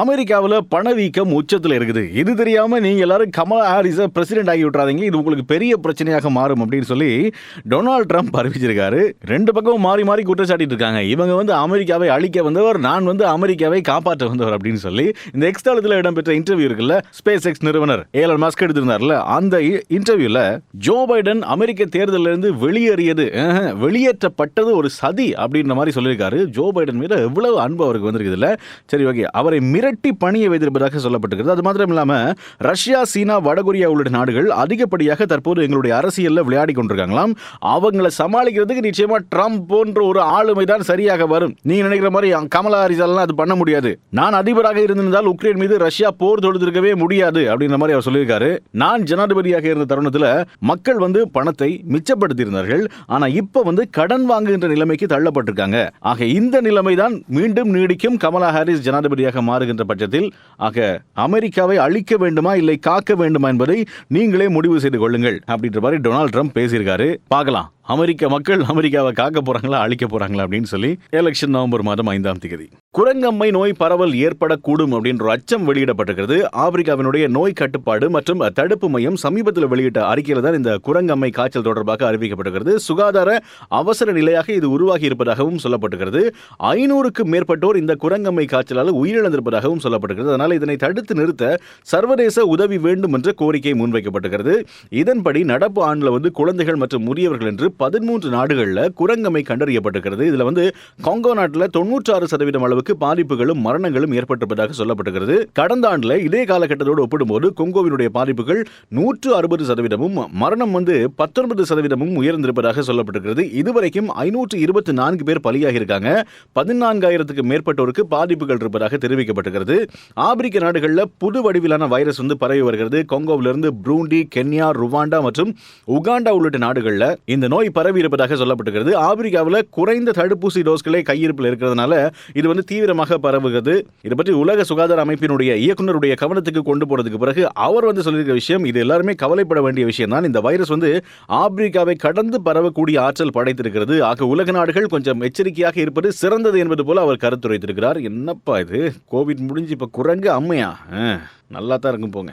அமெரிக்காவில் பணவீக்கம் உச்சத்தில் இருக்குது. இது தெரியாமல் நீங்கள் எல்லாரும் கமலா ஹாரிஸை பிரசிடென்ட் ஆகி விட்றாதீங்க இது உங்களுக்கு பெரிய பிரச்சனையாக மாறும் அப்படின்னு சொல்லி டொனால்ட் ட்ரம்ப் அறிவிச்சிருக்காரு. ரெண்டு பக்கமும் மாறி மாறி குற்றச்சாட்டிட்டு இருக்காங்க. இவங்க வந்து அமெரிக்காவை அழிக்க வந்தவர் நான் வந்து அமெரிக்காவை காப்பாற்ற வந்தவர் அப்படின்னு சொல்லி இந்த எக்ஸ்தாலத்தில் இடம்பெற்ற இன்டர்வியூ இருக்குல்ல ஸ்பேஸ் எக்ஸ் நிறுவனர் ஏலன் மாஸ்க் எடுத்திருந்தார்ல அந்த இன்டர்வியூவில் ஜோ பைடன் அமெரிக்க தேர்தலில் இருந்து வெளியேறியது வெளியேற்றப்பட்டது ஒரு சதி அப்படின்ற மாதிரி சொல்லியிருக்காரு. ஜோ பைடன் மீது எவ்வளவு அன்பு அவருக்கு வந்திருக்குதுல்ல. சரி ஓகே. அவரை மிரட்டி பணிய வைத்திருப்பதாக சொல்லப்பட்டிருக்கிறது. அது மாத்திரம் இல்லாமல் ரஷ்யா சீனா வடகொரியா உள்ளிட்ட நாடுகள் அதிகப்படியாக தற்போது எங்களுடைய அரசியலில் விளையாடி கொண்டிருக்காங்களாம். அவங்கள சமாளிக்கிறதுக்கு நிச்சயமா ட்ரம்ப் போன்ற ஒரு ஆளுமை தான் சரியாக வரும். நீங்க நினைக்கிற மாதிரி கமலா ஹாரிஸாலாம் அது பண்ண முடியாது. நான் அதிபராக இருந்திருந்தால் உக்ரைன் மீது ரஷ்யா போர் தொடுத்திருக்கவே முடியாது அப்படின்ற மாதிரி அவர் சொல்லியிருக்காரு. நான் ஜனாதிபதியாக இருந்த தருணத்தில் மக்கள் வந்து பணத்தை மிச்சப்படுத்தி இருந்தார்கள் ஆனா இப்ப வந்து கடன் வாங்குகின்ற நிலைமைக்கு தள்ளப்பட்டிருக்காங்க. ஆக இந்த நிலைமை தான் மீண்டும் நீடிக்கும் கமலா ஹாரிஸ் ஜனாதிபதியாக வருகின்ற பட்சத்தில் ஆக அமெரிக்காவை அழிக்க வேண்டுமா இல்லை காக்க வேண்டுமா என்பதை நீங்களே முடிவு செய்து கொள்ளுங்கள் அப்படின்ற மாதிரி டொனால்ட் ட்ரம்ப் பேசியிருக்காரு. பார்க்கலாம். அமெரிக்க மக்கள் அமெரிக்காவை காக்க போறாங்களா அழிக்க போறாங்களா அப்படின்னு சொல்லி எலெக்ஷன் நவம்பர் மாதம் ஐந்தாம் தேதி. குரங்கம்மை நோய் பரவல் ஏற்படக்கூடும் அப்படின்ற அச்சம் வெளியிடப்பட்டிருக்கிறது. ஆப்பிரிக்காவினுடைய நோய் கட்டுப்பாடு மற்றும் தடுப்பு மையம் சமீபத்தில் வெளியிட்ட அறிக்கையில் தான் இந்த குரங்கம்மை காய்ச்சல் தொடர்பாக அறிவிக்கப்பட்டிருக்கிறது. சுகாதார அவசர நிலையாக இது உருவாகி இருப்பதாகவும் சொல்லப்பட்டிருக்கிறது. ஐநூறுக்கும் மேற்பட்டோர் இந்த குரங்கம்மை காய்ச்சலால் உயிரிழந்திருப்பதாகவும் சொல்லப்பட்டிருக்கிறது. அதனால் இதனை தடுத்து நிறுத்த சர்வதேச உதவி வேண்டும் என்ற கோரிக்கை முன்வைக்கப்பட்டிருக்கிறது. இதன்படி நடப்பு ஆண்டில் வந்து குழந்தைகள் மற்றும் முதியவர்கள் என்று பதிமூன்று நாடுகளில் குரங்கமை கண்டறியப்பட்டிருக்கிறது. இதில் வந்து காங்கோ நாட்டில் தொண்ணூற்றாறு சதவீதம் அளவுக்கு பாதிப்புகளும் மரணங்களும் ஏற்பட்டிருப்பதாக சொல்லப்பட்டிருக்கிறது. கடந்த ஆண்டில் இதே காலகட்டத்தோடு ஒப்பிடும்போது கொங்கோவினுடைய பாதிப்புகள் நூற்று அறுபது சதவீதமும் மரணம் வந்து பத்தொன்பது சதவீதமும் உயர்ந்திருப்பதாக சொல்லப்பட்டிருக்கிறது. இதுவரைக்கும் ஐநூற்று இருபத்தி நான்கு பேர் பலியாகி இருக்காங்க பதினான்காயிரத்துக்கு மேற்பட்டோருக்கு பாதிப்புகள் இருப்பதாக தெரிவிக்கப்பட்டிருக்கிறது. ஆப்பிரிக்க நாடுகளில் புது வடிவிலான வைரஸ் வந்து பரவி வருகிறது. கொங்கோவிலிருந்து புரூண்டி கென்யா ருவாண்டா மற்றும் உகாண்டா உள்ளிட்ட நாடுகளில் இந்த நோய் பரவி இருப்பதாக சொல்லப்பட்டிருக்கிறது. ஆப்பிரிக்காவில் குறைந்த தடுப்பூசி டோஸ்களே கையிருப்பில் இருக்கிறதுனால இது வந்து தீவிரமாக பரவுகிறது. இதை பற்றி உலக சுகாதார அமைப்பினுடைய இயக்குனருடைய கவனத்துக்கு கொண்டு போனதுக்கு பிறகு அவர் வந்து சொல்லியிருக்க விஷயம் இது எல்லாருமே கவலைப்பட வேண்டிய விஷயம் தான் இந்த வைரஸ் வந்து ஆப்பிரிக்காவை கடந்து பரவக்கூடிய ஆற்றல் படைத்திருக்கிறது. ஆக உலக நாடுகள் கொஞ்சம் எச்சரிக்கையாக இருப்பது சிறந்தது என்பது போல அவர் கருத்துரைத்திருக்கிறார். என்னப்பா இது? கோவிட் முடிஞ்சு இப்போ குரங்கு அம்மையா? நல்லா தான் இருக்கும் போங்க.